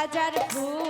হাজার ফুল।